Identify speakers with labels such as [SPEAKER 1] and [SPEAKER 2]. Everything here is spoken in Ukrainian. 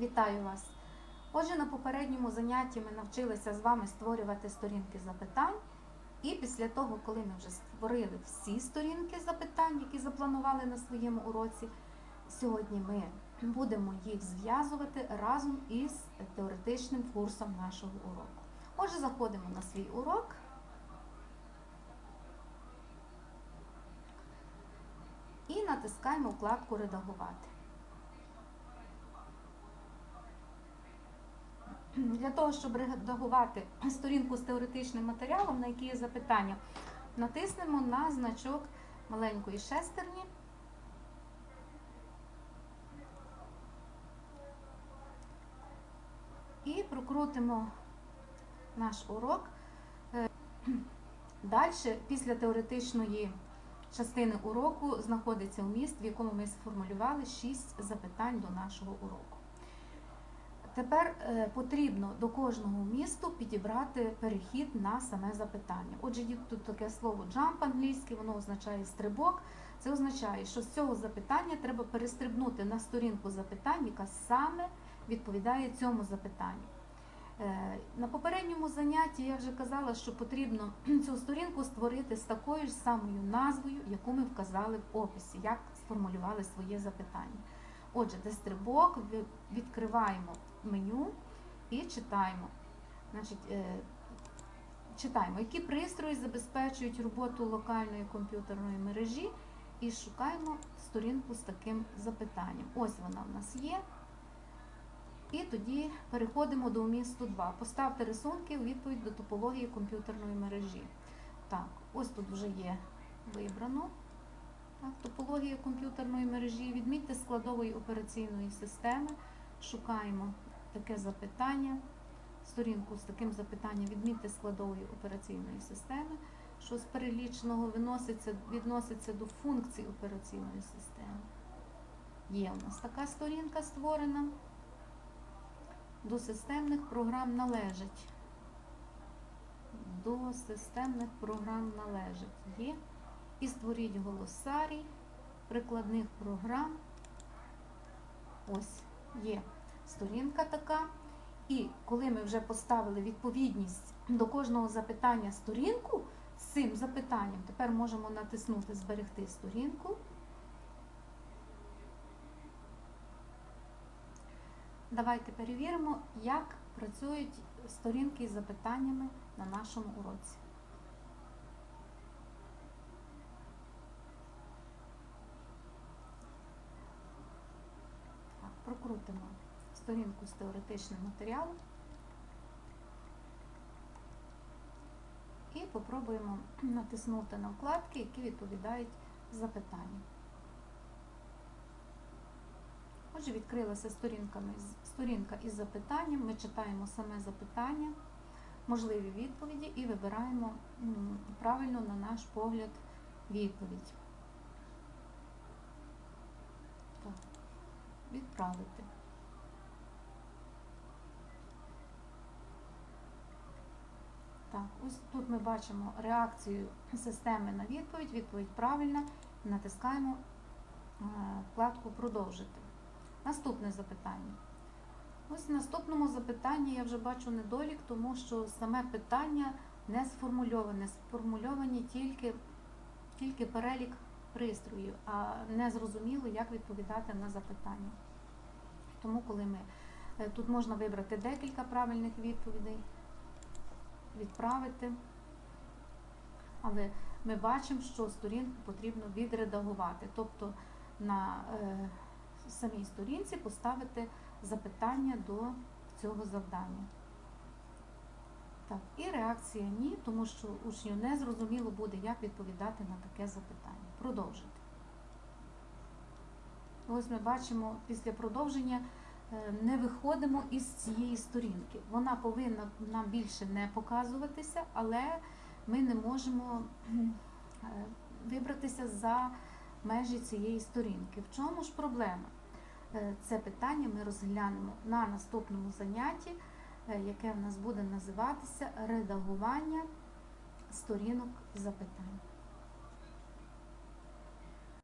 [SPEAKER 1] Вітаю вас! Отже, на попередньому занятті ми навчилися з вами створювати сторінки запитань. І після того, коли ми вже створили всі сторінки запитань, які запланували на своєму уроці, сьогодні ми будемо їх зв'язувати разом із теоретичним курсом нашого уроку. Отже, заходимо на свій урок. І натискаємо вкладку Редагувати. Для того, щоб редагувати сторінку з теоретичним матеріалом, на якій є запитання, натиснемо на значок маленької шестерні. І прокрутимо наш урок. Далі, після теоретичної частини уроку, знаходиться вміст, в якому ми сформулювали 6 запитань до нашого уроку. Тепер е, потрібно до кожного місту підібрати перехід на саме запитання. Отже, є тут таке слово jump англійське, воно означає стрибок. Це означає, що з цього запитання треба перестрибнути на сторінку запитань, яка саме відповідає цьому запитанню. Е, На попередньому занятті я вже казала, що потрібно цю сторінку створити з такою ж самою назвою, яку ми вказали в описі, як сформулювали своє запитання. Отже, де стрибок, відкриваємо меню і читаємо. Значить, е, читаємо, які пристрої забезпечують роботу локальної комп'ютерної мережі, і шукаємо сторінку з таким запитанням. Ось вона в нас є. І тоді переходимо до вмісту 2. Поставте рисунки у відповідь до топології комп'ютерної мережі. Так, ось тут вже є вибрано. Так, топологія комп'ютерної мережі. Відмітьте складової операційної системи. Шукаємо таке запитання. Сторінку з таким запитанням відмітьте складової операційної системи, що з переліченого виноситься, відноситься до функцій операційної системи. Є у нас така сторінка створена. До системних програм належить. До системних програм належить. Є. І створіть голосарій прикладних програм. Ось є сторінка така. І коли ми вже поставили відповідність до кожного запитання сторінку з цим запитанням, тепер можемо натиснути Зберегти сторінку. Давайте перевіримо, як працюють сторінки з запитаннями на нашому уроці. Так, прокрутимо сторінку з теоретичним матеріалом і попробуємо натиснути на вкладки, які відповідають запитанню. Отже, відкрилася сторінка із запитанням. Ми читаємо саме запитання, можливі відповіді і вибираємо правильно, на наш погляд, відповідь. Відправити. Так, ось тут ми бачимо реакцію системи на відповідь. Відповідь правильна. Натискаємо е, вкладку Продовжити. Наступне запитання. Ось в наступному запитанні я вже бачу недолік, тому що саме питання не сформульоване. Сформульовані тільки, тільки перелік пристроїв, а не зрозуміло, як відповідати на запитання. Тому, коли ми е, тут можна вибрати декілька правильних відповідей, відправити. Але ми бачимо, що сторінку потрібно відредагувати. Тобто на е, самій сторінці поставити запитання до цього завдання. Так, і реакція ні, тому що учню не зрозуміло буде, як відповідати на таке запитання. Продовжити. Ось ми бачимо після продовження не виходимо із цієї сторінки. Вона повинна нам більше не показуватися, але ми не можемо е, вибратися за межі цієї сторінки. В чому ж проблема? Е, Це питання ми розглянемо на наступному занятті, е, яке в нас буде називатися редагування сторінок запитань.